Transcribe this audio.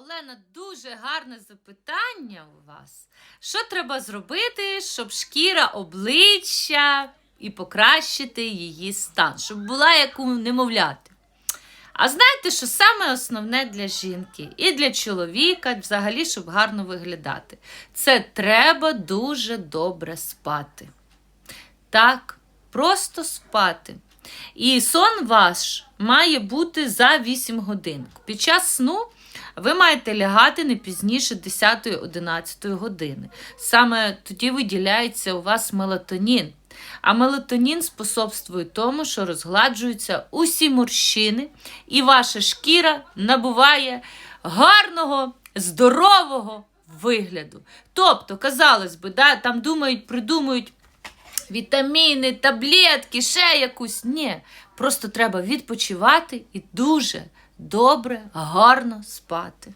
Олена, дуже гарне запитання у вас. Що треба зробити, щоб шкіра обличчя і покращити її стан, щоб була як у немовляти? А знаєте, що саме основне для жінки і для чоловіка, взагалі, щоб гарно виглядати? Це треба дуже добре спати. Так, просто спати. І сон ваш має бути за 8 годин. Під час сну ви маєте лягати не пізніше 10-11 години. Саме тоді виділяється у вас мелатонін. А мелатонін способствує тому, що розгладжуються усі морщини, і ваша шкіра набуває гарного, здорового вигляду. Тобто, казалось би, да, там думають, придумують вітаміни, таблетки, ще якусь. Ні. Просто треба відпочивати і дуже добре, гарно спати.